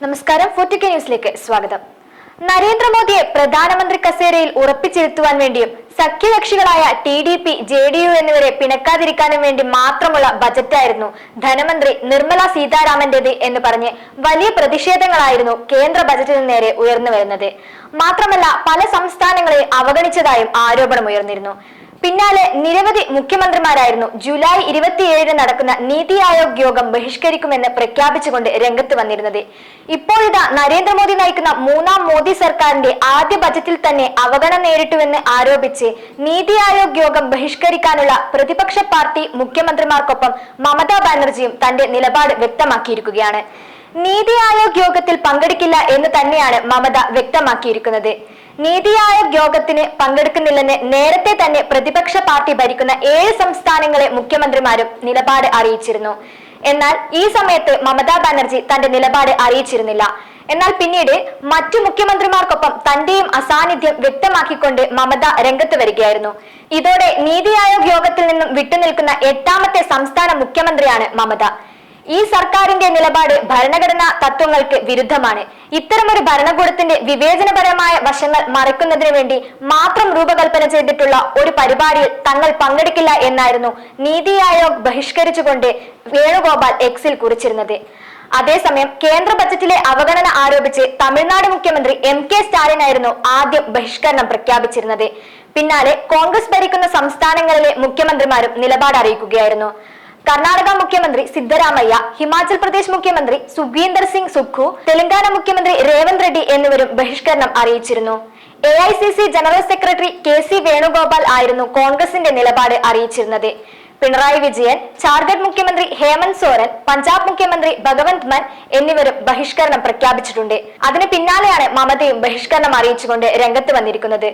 നമസ്കാരം. ഫോർട്ടിക്ക ന്യൂസിലേക്ക് സ്വാഗതം. നരേന്ദ്രമോദിയെ പ്രധാനമന്ത്രി കസേരയിൽ ഉറപ്പിച്ചിരുത്തുവാൻ വേണ്ടിയും സഖ്യകക്ഷികളായ T D P J D U എന്നിവരെ പിണക്കാതിരിക്കാനും വേണ്ടി മാത്രമുള്ള ബജറ്റായിരുന്നു ധനമന്ത്രി നിർമ്മല സീതാരാമന്റേത് എന്ന് പറഞ്ഞ് വലിയ പ്രതിഷേധങ്ങളായിരുന്നു കേന്ദ്ര ബജറ്റിന് നേരെ ഉയർന്നു വരുന്നത്. മാത്രമല്ല പല സംസ്ഥാനങ്ങളെ അവഗണിച്ചതായും ആരോപണമുയർന്നിരുന്നു. പിന്നാലെ നിരവധി മുഖ്യമന്ത്രിമാരായിരുന്നു. ജൂലൈ ഇരുപത്തിയേഴിന് നടക്കുന്ന നീതി ആയോഗ് യോഗം ബഹിഷ്കരിക്കുമെന്ന് പ്രഖ്യാപിച്ചുകൊണ്ട് രംഗത്ത് വന്നിരുന്നത്. ഇപ്പോഴിതാ നരേന്ദ്രമോദി നയിക്കുന്ന മൂന്നാം മോദി സർക്കാരിന്റെ ആദ്യ ബജറ്റിൽ തന്നെ അവഗണന നേരിട്ടുവെന്ന് ആരോപിച്ച് നീതി ആയോഗ് യോഗം ബഹിഷ്കരിക്കാനുള്ള പ്രതിപക്ഷ പാർട്ടി മുഖ്യമന്ത്രിമാർക്കൊപ്പം മമതാ ബാനർജിയും തന്റെ നിലപാട് വ്യക്തമാക്കിയിരിക്കുകയാണ്. നീതി ആയോഗ് യോഗത്തിൽ പങ്കെടുക്കില്ല എന്ന് തന്നെയാണ് മമത വ്യക്തമാക്കിയിരിക്കുന്നത്. നീതി ആയോഗ് യോഗത്തിന് പങ്കെടുക്കുന്നില്ലെന്ന് നേരത്തെ തന്നെ പ്രതിപക്ഷ പാർട്ടി ഭരിക്കുന്ന ഏഴ് സംസ്ഥാനങ്ങളെ മുഖ്യമന്ത്രിമാരും നിലപാട് അറിയിച്ചിരുന്നു. എന്നാൽ ഈ സമയത്ത് മമതാ ബാനർജി തന്റെ നിലപാട് അറിയിച്ചിരുന്നില്ല. എന്നാൽ പിന്നീട് മറ്റു മുഖ്യമന്ത്രിമാർക്കൊപ്പം തന്റെയും അസാന്നിധ്യം വ്യക്തമാക്കിക്കൊണ്ട് മമത രംഗത്ത് വരികയായിരുന്നു. ഇതോടെ നീതി ആയോഗ് യോഗത്തിൽ നിന്നും വിട്ടുനിൽക്കുന്ന എട്ടാമത്തെ സംസ്ഥാന മുഖ്യമന്ത്രിയാണ് മമത. ഈ സർക്കാരിന്റെ നിലപാട് ഭരണഘടനാ തത്വങ്ങൾക്ക് വിരുദ്ധമാണ്. ഇത്തരമൊരു ഭരണകൂടത്തിന്റെ വിവേചനപരമായ വശങ്ങൾ മറയ്ക്കുന്നതിന് വേണ്ടി മാത്രം രൂപകൽപ്പന ചെയ്തിട്ടുള്ള ഒരു പരിപാടിയിൽ തങ്ങൾ പങ്കെടുക്കില്ല എന്നായിരുന്നു നീതി ആയോഗ് ബഹിഷ്കരിച്ചുകൊണ്ട് വേണുഗോപാൽ എക്സിൽ കുറിച്ചിരുന്നത്. അതേസമയം കേന്ദ്ര ബജറ്റിലെ അവഗണന ആരോപിച്ച് തമിഴ്നാട് മുഖ്യമന്ത്രി എം കെ സ്റ്റാലിനായിരുന്നു ആദ്യം ബഹിഷ്കരണം പ്രഖ്യാപിച്ചിരുന്നത്. പിന്നാലെ കോൺഗ്രസ് ഭരിക്കുന്ന സംസ്ഥാനങ്ങളിലെ മുഖ്യമന്ത്രിമാരും നിലപാട് അറിയിക്കുകയായിരുന്നു. കർണാടക മുഖ്യമന്ത്രി സിദ്ധരാമയ്യ ഹിമാചൽ പ്രദേശ് മുഖ്യമന്ത്രി സുഖീന്ദർ സിംഗ് സുഖു തെലങ്കാന മുഖ്യമന്ത്രി രേവന്ത് റെഡ്ഡി എന്നിവരും ബഹിഷ്കരണം അറിയിച്ചിരുന്നു. A I C C general secretary K C Venugopal ആയിരുന്നു കോൺഗ്രസിന്റെ നിലപാട് അറിയിച്ചിരുന്നത്. പിണറായി വിജയൻ ജാർഖണ്ഡ് മുഖ്യമന്ത്രി ഹേമന്ത് സോറൻ പഞ്ചാബ് മുഖ്യമന്ത്രി ഭഗവന്ത് മൻ എന്നിവരും ബഹിഷ്കരണം പ്രഖ്യാപിച്ചിട്ടുണ്ട്. അതിന് പിന്നാലെയാണ് മമതയും ബഹിഷ്കരണം അറിയിച്ചുകൊണ്ട് രംഗത്ത് വന്നിരിക്കുന്നത്.